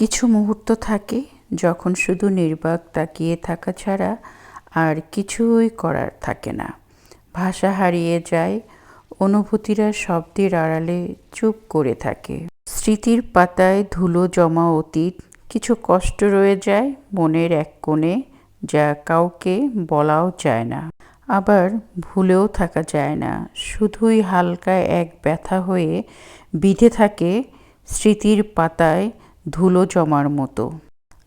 কিছু মুহূর্ত থাকে যখন শুধু নির্বাক তাকিয়ে থাকা ছাড়া আর কিছুই করার থাকে না। ভাষা হারিয়ে যায়, অনুভূতিরা শব্দের আড়ালে চুপ করে থাকে। স্মৃতির পাতায় ধুলো জমা অতীত, কিছু কষ্ট রয়ে যায় মনের এক কোণে যা কাউকে বলাও যায় না। আবার ভুলেও থাকা যায় না, শুধুই হালকা এক ব্যথা হয়ে বিধে থাকে স্মৃতির পাতায় ধুলো জমার মতো।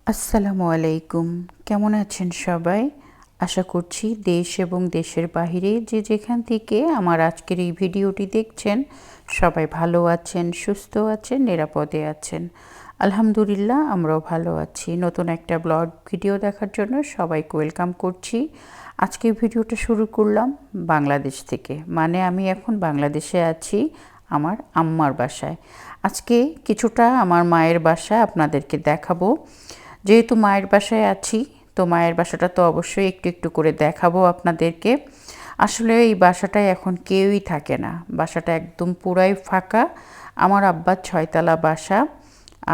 আসসালামু আলাইকুম। কেমন আছেন সবাই? আশা করছি দেশ এবং দেশের বাহিরে যে যেখান থেকে আমার আজকের এই ভিডিওটি দেখছেন, সবাই ভালো আছেন, সুস্থ আছেন, নিরাপদে আছেন। আলহামদুলিল্লাহ, আমরাও ভালো আছি। নতুন একটা ব্লগ ভিডিও দেখার জন্য সবাইকে ওয়েলকাম করছি। আজকে ভিডিওটা শুরু করলাম বাংলাদেশ থেকে। মানে আমি এখন বাংলাদেশে আছি, আমার আম্মার বাসায়। আজকে কিছুটা আমার মায়ের বাসা আপনাদেরকে দেখাবো। যেহেতু মায়ের বাসায় আছি, তো মায়ের বাসাটা তো অবশ্যই একটু একটু করে দেখাবো আপনাদেরকে। আসলে এই বাসাটায় এখন কেউই থাকে না। বাসাটা একদম পুরাই ফাঁকা। আমার আব্বার ছয়তলা বাসা।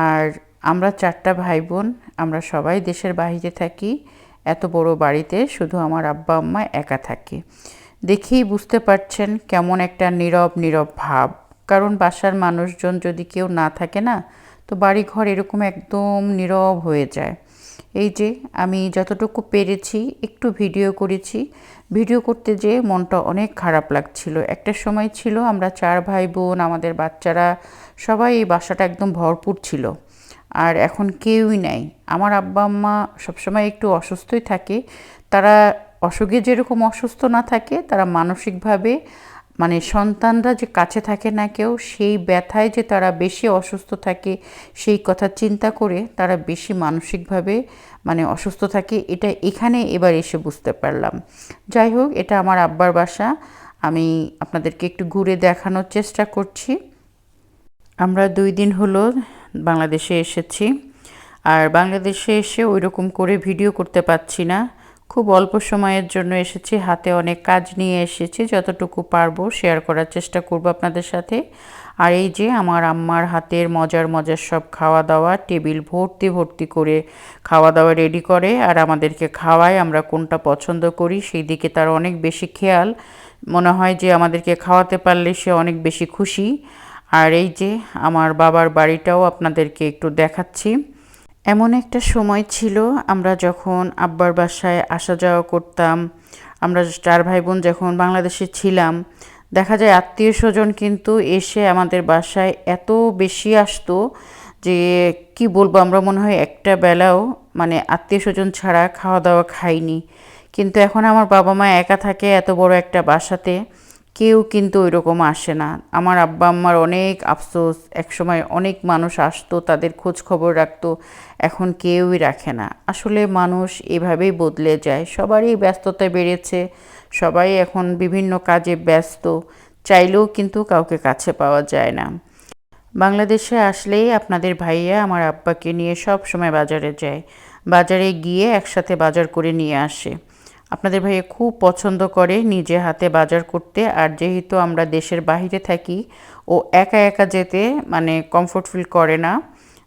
আর আমরা চারটা ভাই বোন আমরা সবাই দেশের বাইরে থাকি, এত বড় বাড়িতে শুধু আমার আব্বা আম্মা একা থাকে। দেখেই বুঝতে পারছেন কেমন একটা নীরব নীরব ভাব। কারণ বাসার মানুষজন যদি কেউ না থাকে না, তো বাড়ি ঘর এরকম একদম নীরব হয়ে যায়। এই যে আমি যতটুকু পেরেছি, একটু ভিডিও করেছি। ভিডিও করতে যেয়ে মনটা অনেক খারাপ লাগছিল। একটা সময় ছিল আমরা চার ভাই বোন আমাদের বাচ্চারা সবাই এই বাসাটা একদম ভরপুর ছিল। আর এখন কেউই নাই। আমার আব্বা আম্মা সবসময় একটু অসুস্থই থাকে। তারা অসুখে যেরকম অসুস্থ না থাকে, তারা মানসিকভাবে মানে সন্তানরা যে কাছে থাকে না কেউ, সেই ব্যথায় যে তারা বেশি অসুস্থ থাকে, সেই কথা চিন্তা করে তারা বেশি মানসিকভাবে মানে অসুস্থ থাকে, এটা এখানে এবার এসে বুঝতে পারলাম। যাই হোক, এটা আমার আব্বার বাসা। আমি আপনাদেরকে একটু ঘুরে দেখানোর চেষ্টা করছি। আমরা দুই দিন হলো বাংলাদেশে এসেছি। আর বাংলাদেশে এসে ওই রকম করে ভিডিও করতে পারছি না। খুব অল্প সময়ের জন্য এসেছি, হাতে অনেক কাজ নিয়ে এসেছি, যতটুকু পারব শেয়ার করার চেষ্টা করব আপনাদের সাথে। আর এই যে আমার আম্মার হাতের মজার মজার সব খাওয়া দাওয়া টেবিল ভর্তি ভর্তি করে খাওয়া দাওয়া রেডি করে আর আমাদেরকে খাওয়ায়, আমরা কোনটা পছন্দ করি সেই দিকে তার অনেক বেশি খেয়াল। মনে হয় যে আমাদেরকে খাওয়াতে পারলে সে অনেক বেশি খুশি। আর এই যে আমার বাবার বাড়িটাও আপনাদেরকে একটু দেখাচ্ছি। এমন একটা সময় ছিল, আমরা যখন আব্বার বাসায় আসা যাওয়া করতাম, আমরা চার ভাই বোন যখন বাংলাদেশে ছিলাম, দেখা যায় আত্মীয় স্বজন কিন্তু এসে আমাদের বাসায় এত বেশি আসতো যে, কি বলব, আমরা মনে হয় একটা বেলাও মানে আত্মীয় স্বজন ছাড়া খাওয়া দাওয়া খাইনি। কিন্তু এখন আমার বাবা মা একা থাকে এত বড় একটা বাসাতে কেউ কিন্তু ওই রকম আসে না। আমার আব্বা আম্মার অনেক আফসোস, একসময় অনেক মানুষ আসতো, তাদের খোঁজ খবর রাখতো, এখন কেউই রাখে না। আসলে মানুষ এভাবেই বদলে যায়, সবারই ব্যস্ততা বেড়েছে, সবাই এখন বিভিন্ন কাজে ব্যস্ত, চাইলেও কিন্তু কাউকে কাছে পাওয়া যায় না। বাংলাদেশে আসলেই আপনাদের ভাইয়া আমার আব্বাকে নিয়ে সব সময় বাজারে যায়, বাজারে গিয়ে একসাথে বাজার করে নিয়ে আসে। আপনাদের ভাইয়া খুব পছন্দ করে নিজে হাতে বাজার করতে। আর যেহেতু আমরা দেশের বাহিরে থাকি, ও একা একা যেতে মানে কমফোর্ট ফিল করে না।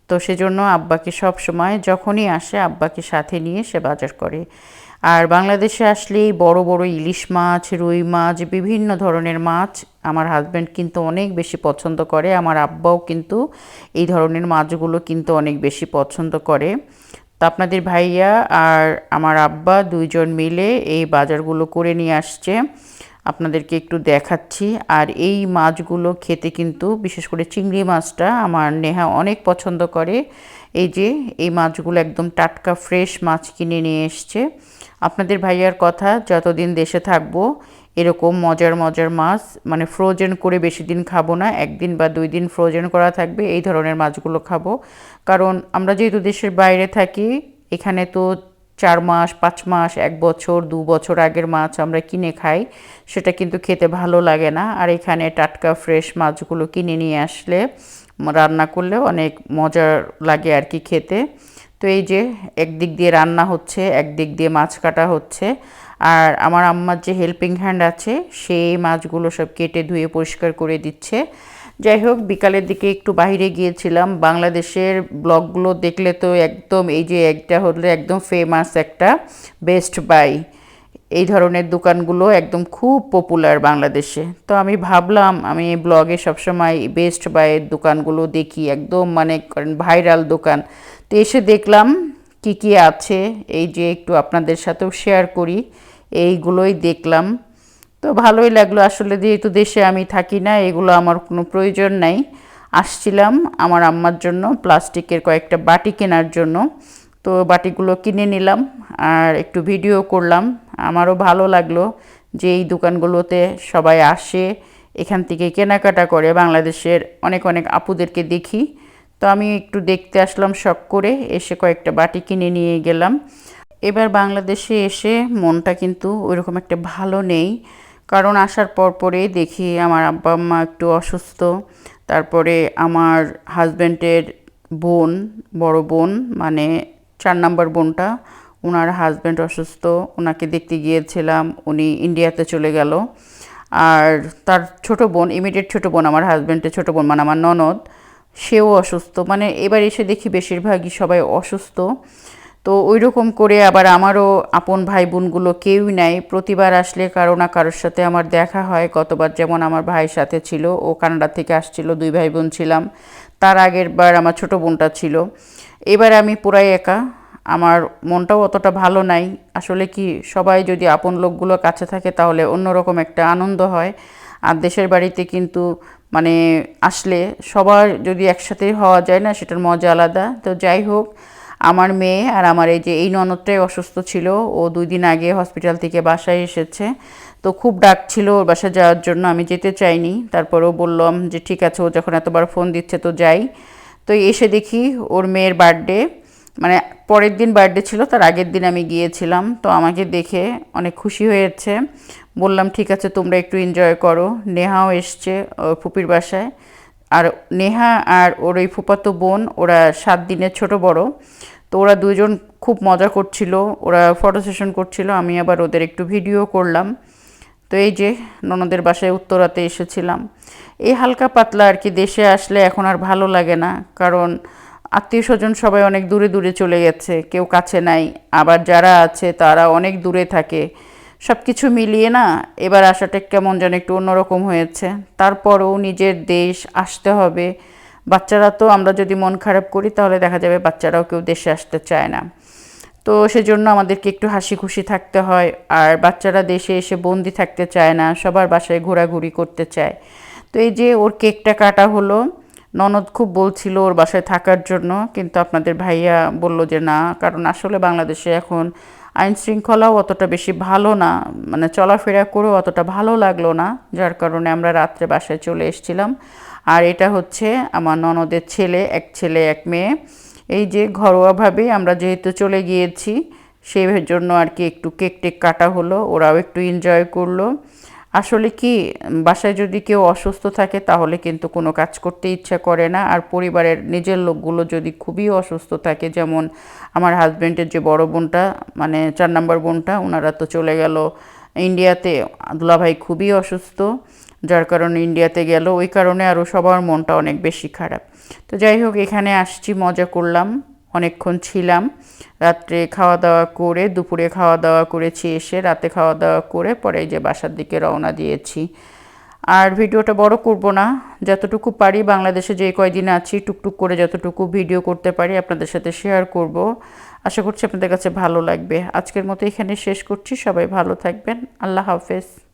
তো সেজন্য আব্বাকে সব সময় যখনই আসে, আব্বাকে সাথে নিয়ে সে বাজার করে। আর বাংলাদেশে আসলেই বড় বড় ইলিশ মাছ, রুই মাছ, বিভিন্ন ধরনের মাছ আমার হাজব্যান্ড কিন্তু অনেক বেশি পছন্দ করে। আমার আব্বাও কিন্তু এই ধরনের মাছগুলো কিন্তু অনেক বেশি পছন্দ করে। তো আপনাদের ভাইয়া আর আমার আব্বা দুইজন মিলে এই বাজারগুলো করে নিয়ে আসছে। আপনাদেরকে একটু দেখাচ্ছি। আর এই মাছগুলো খেতে কিন্তু, বিশেষ করে চিংড়ি মাছটা আমার নেহা অনেক পছন্দ করে। এই যে, এই মাছগুলো একদম টাটকা ফ্রেশ মাছ কিনে নিয়ে এসছে। আপনাদের ভাইয়ার কথা, যতদিন দেশে থাকব এরকম মজার মজার মাছ। মানে ফ্রোজেন করে বেশি দিন খাব না। একদিন বা দুই দিন ফ্রোজেন করা থাকবে, এই ধরনের মাছগুলো খাব। কারণ আমরা যেহেতু দেশের বাইরে থাকি, এখানে তো চার মাস, পাঁচ মাস, এক বছর, দু বছর আগের মাছ আমরা কিনে খাই, সেটা কিন্তু খেতে ভালো লাগে না। আর এখানে টাটকা ফ্রেশ মাছগুলো কিনে নিয়ে আসলে রান্না করলে অনেক মজার লাগে আর কি খেতে। তো এই যে, একদিক দিয়ে রান্না হচ্ছে, একদিক দিয়ে মাছ কাটা হচ্ছে। আর আমার আম্মার যে হেল্পিং হ্যান্ড আছে, সেই মাছগুলো সব কেটে ধুয়ে পরিষ্কার করে দিচ্ছে। যাই হোক, বিকালের দিকে একটু বাইরে গিয়েছিলাম। বাংলাদেশের ব্লগগুলো দেখলে তো একদম এই যে একটা হলে একদম ফেমাস একটা বেস্ট বাই এই ধরনের দোকানগুলো একদম খুব পপুলার বাংলাদেশে। তো আমি ভাবলাম, আমি ব্লগে সবসময় বেস্ট বাইয়ের দোকানগুলো দেখি, একদম মানে ভাইরাল দোকান। তো এসে দেখলাম কি কি আছে, এই যে একটু আপনাদের সাথেও শেয়ার করি। এইগুলোই দেখলাম। তো ভালোই লাগল আসলে যেহেতু দেশে আমি থাকি না, এগুলো আমার কোনো প্রয়োজন নাই। আসছিলাম আমার আম্মার জন্য প্লাস্টিকের কয়েকটা বাটি কেনার জন্য। তো বাটিগুলো কিনে নিলাম আর একটু ভিডিও করলাম। আমারও ভালো লাগল যে এই দোকানগুলোতে সবাই আসে, এখান থেকে কেনাকাটা করে। বাংলাদেশের অনেক অনেক আপুদেরকে দেখি। তো আমি একটু দেখতে আসলাম, শখ করে এসে কয়েকটা বাটি কিনে নিয়ে গেলাম। এবার বাংলাদেশে এসে মনটা কিন্তু ওইরকম একটা ভালো নেই। কারণ আসার পর পরেই দেখি আমার আব্বা আম্মা একটু অসুস্থ। তারপরে আমার হাজব্যান্ডের বোন, বড় বোন মানে চার নাম্বার বোনটা ওনার হাজব্যান্ড অসুস্থ ওনাকে দেখতে গিয়েছিলাম, উনি ইন্ডিয়াতে চলে গেল। আর তার ছোট বোন ইমিডিয়েট ছোট বোন, আমার হাজব্যান্ডের ছোট বোন মানে আমার ননদ, সেও অসুস্থ। মানে এবার এসে দেখি বেশিরভাগই সবাই অসুস্থ। তো ওই রকম করে আবার আমারও আপন ভাই বোনগুলো কেউই নাই। প্রতিবার আসলে কারও না কারোর সাথে আমার দেখা হয়। গতবার যেমন আমার ভাইয়ের সাথে ছিল, ও কানাডা থেকে আসছিল, দুই ভাই বোন ছিলাম। তার আগের বার আমার ছোট বোনটা ছিল। এবার আমি পুরাই একা। আমার মনটাও অতটা ভালো নাই। আসলে কি, সবাই যদি আপন লোকগুলো কাছে থাকে তাহলে অন্যরকম একটা আনন্দ হয়। আর দেশের বাড়িতে কিন্তু মানে আসলে সবার যদি একসাথে হওয়া যায় না, সেটার মজা আলাদা। তো যাই হোক আমার মেয়ে আর আমার এই যে, এই ননদটাই অসুস্থ ছিল। ও দুই দিন আগে হসপিটাল থেকে বাসায় এসেছে। তো খুব ডাক ছিল ওর বাসায় যাওয়ার জন্য, আমি যেতে চাইনি। তারপরেও বললাম যে, ঠিক আছে, ও যখন এতবার ফোন দিচ্ছে তো যাই। তো এসে দেখি ওর মেয়ের বার্থডে মানে পরের দিন বার্থডে ছিল, তার আগের দিন আমি গিয়েছিলাম। তো আমাকে দেখে অনেক খুশি হয়েছে। বললাম, ঠিক আছে, তোমরা একটু এনজয় করো। নেহাও এসছে ওর ফুপির বাসায়। আর নেহা আর ওর ওই ফুপাতো বোন, ওরা সাত দিনের ছোট বড়। তো ওরা দুজন খুব মজা করছিল, ওরা ফটো সেশন করছিল, আমি আবার ওদের একটু ভিডিও করলাম। তো এই যে ননদের বাসায় উত্তরাতে এসেছিলাম। এই হালকা পাতলা আর কি দেশে আসলে এখন আর ভালো লাগে না, কারণ আত্মীয় স্বজন সবাই অনেক দূরে দূরে চলে গেছে, কেউ কাছে নাই। আবার যারা আছে তারা অনেক দূরে থাকে। সব কিছু মিলিয়ে না এবার আসাটা কেমন যেন একটু অন্যরকম হয়েছে। তারপরও নিজের দেশ আসতে হবে বাচ্চারা তো আমরা যদি মন খারাপ করি, তাহলে দেখা যাবে বাচ্চারাও কেউ দেশে আসতে চায় না। তো সেজন্য আমাদেরকে একটু হাসি খুশি থাকতে হয়, আর বাচ্চারা দেশে এসে বন্দি থাকতে চায় না, সবার বাসায় ঘোরাঘুরি করতে চায়। তো এই যে ওর কেকটা কাটা হলো, ননদ খুব বলছিল ওর বাসায় থাকার জন্য, কিন্তু আপনাদের ভাইয়া বলল যে না, কারণ আসলে বাংলাদেশে এখন আইন শৃঙ্খলাও অতটা বেশি ভালো না মানে চলাফেরা করেও অতটা ভালো লাগল না, যার কারণে আমরা রাত্রে বাসায় চলে এসেছিলাম। আর এটা হচ্ছে আমার ননদের ছেলে, এক ছেলে, এক মেয়ে। এই যে ঘরোয়াভাবেই আমরা যেহেতু চলে গিয়েছি সেই জন্য আর কি একটু কেক টেক কাটা হলো, ওরাও একটু এনজয় করল। আসলে কি, বাসায় যদি কেউ অসুস্থ থাকে তাহলে কিন্তু কোনো কাজ করতে ইচ্ছা করে না। আর পরিবারের নিজের লোকগুলো যদি খুবই অসুস্থ থাকে, যেমন আমার হাজব্যান্ডের যে বড় বোনটা মানে চার নম্বর বোনটা, ওনারা তো চলে গেল ইন্ডিয়াতে। দুলাভাই খুবই অসুস্থ। যার কারণে ইন্ডিয়াতে গেল। ওই কারণে আরও সবার মনটা অনেক বেশি খারাপ। তো যাই হোক, এখানে আসছি, মজা করলাম, অনেকক্ষণ ছিলাম। রাত্রে খাওয়া দাওয়া করে, দুপুরে খাওয়া দাওয়া করেছি এসে, রাতে খাওয়া দাওয়া করে পরে যে বাসার দিকে রওনা দিয়েছি। আর ভিডিওটা বড় করব না, যতটুকু পারি বাংলাদেশে যে কয়দিন আছি, টুকটুক করে যতটুকু ভিডিও করতে পারি আপনাদের সাথে শেয়ার করব। আশা করছি আপনাদের কাছে ভালো লাগবে। আজকের মতো এখানে শেষ করছি, সবাই ভালো থাকবেন, আল্লাহ হাফেজ।